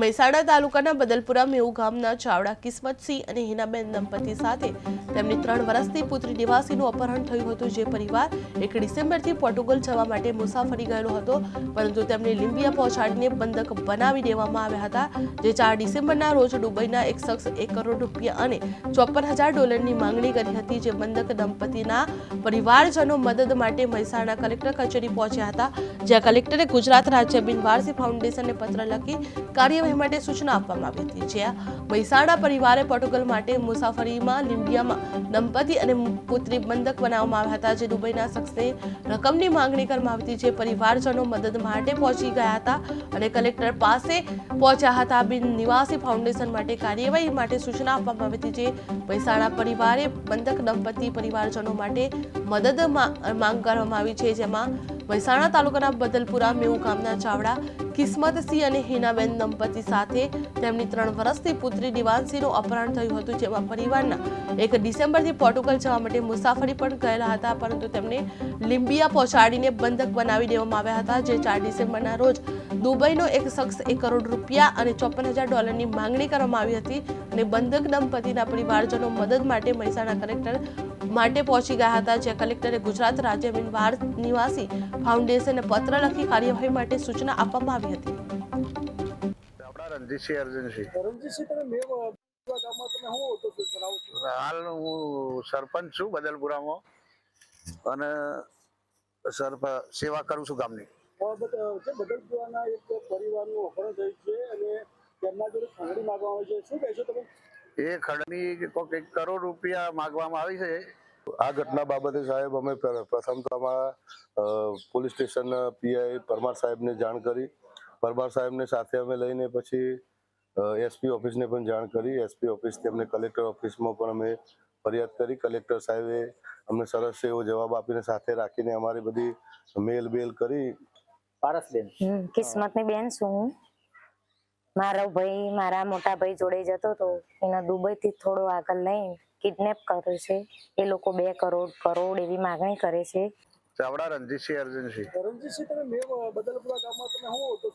મહેસાણા તાલુકાના બદલપુરા મેઉ ગામના ચાવડા કિસ્મતસિંહ અને હિનાબેન દંપતી સાથે તેમની ત્રણ વર્ષની પુત્રી નિવાસીનું અપહરણ થયું હતું જે પરિવાર એક ડિસેમ્બરથી પોર્ટુગલ જવા માટે મુસાફરી ગયેલો હતો, પરંતુ તેમને લીંબિયા પહોંચાડીને બંધક બનાવી દેવામાં આવ્યા હતા, જે ચાર ડિસેમ્બરના રોજ દુબઈના એક શખ્સ એક કરોડ રૂપિયા અને ચોપન હજાર ડોલરની માંગણી કરી હતી, જે બંધક દંપતીના પરિવારજનો મદદ માટે મહેસાણા કલેક્ટર કચેરી પહોંચ્યા હતા, જ્યાં કલેક્ટરે ગુજરાત રાજ્ય બિનવારસી ફાઉન્ડેશનને પત્ર લખી કાર્યવાહી માટે સૂચના આપવામાં આવી હતી, જ્યાં મહેસાણા પરિવારે પોર્ટુગલ માટે મુસાફરીમાં લીંબિયામાં દંપતી અને પુત્રી બંધક બનાવવામાં આવ્યા હતા, જે દુબઈના શખ્સને રકમની માંગણી કરવામાં આવી હતી, જે પરિવારજનો મદદ માટે પહોંચી ગયા હતા અને કલેક્ટર પાસે પહોંચ્યા હતા. બિન નિવાસી ફાઉન્ડેશન માટે કાર્યવાહી માટે સૂચના આપવામાં આવી હતી, જે મહેસાણા પરિવારે બંધક દંપતી પરિવારજનો માટે મદદ માંગ કરવામાં આવી છે, જેમાં મહેસાણા તાલુકાના બદલપુરા મેઉ ગામના ચાવડા કિસ્મતસિંહ અને હિનાબેન દંપતી સાથે તેમની ત્રણ વર્ષની પુત્રી દિવાનસિંહનું અપહરણ થયું હતું, જેમાં પરિવારના એક ડિસેમ્બરથી પોર્ટુગલ જવા માટે મુસાફરી પણ ગયેલા હતા, પરંતુ તેમને લીંબિયા પહોંચાડીને બંધક બનાવી દેવામાં આવ્યા હતા, જે ચાર ડિસેમ્બરના રોજ દુબઈનો એક શખ્સ એક કરોડ રૂપિયા અને ચોપન હજાર ડોલરની માંગણી કરવામાં આવી હતી અને બંધક દંપતીના પરિવારજનો મદદ માટે મહેસાણા કલેક્ટર માટે પહોંચી ગયા હતા જ્યાં કલેક્ટરે ગુજરાત રાજ્ય બિનવાર નિવાસી ફાઉન્ડેશનને પત્ર લખી કાર્યવાહી માટે સૂચના આપવામાં આવી હતી. રણજીતસિંહ અર્જુનસિંહ તમે મેં હાલ હું સરપંચ છું બદલપુરામાં. અને સરપ સેવા કરું છું ગામની. બદલપુરાના એક પરિવારનું અપહરણ થયું છે અને તેમના જોડે ખંડણી માંગવામાં આવે છે. શું કહેશો તમે? એ ખડની કોઈક કરોડ રૂપિયા માગવામાં આવી છે. આ ઘટના બાબતે સાહેબ અમે પ્રથમ તો અમારા પોલીસ સ્ટેશન પીઆઈ પરમાર સાહેબને જાણ કરી. પરમાર સાહેબને સાથે અમે લઈને પછી એસપી ઓફિસને પણ જાણ કરી. એસપી ઓફિસ તેમને કલેક્ટર ઓફિસમાં પણ અમે ફરિયાદ કરી. કલેક્ટર સાહેબે અમને સરસ એવો જવાબ આપીને સાથે રાખીને અમારી બધી મેલ બેલ કરી. પારસબેન કિસ્મતની બેન છું હું. મારો ભાઈ મારા મોટા ભાઈ જોડે જતો હતો એને દુબઈથી થોડો આગળ લઈને કિડનેપ કર્યો છે. એ લોકો બે કરોડ કરોડ એવી માગણી કરે છે. ચાવડા રણજીતસિંહ અર્જુનસિંહ. રણજીતસિંહ તમે મેં બદલપુરા ગામમાં તમે હું હતો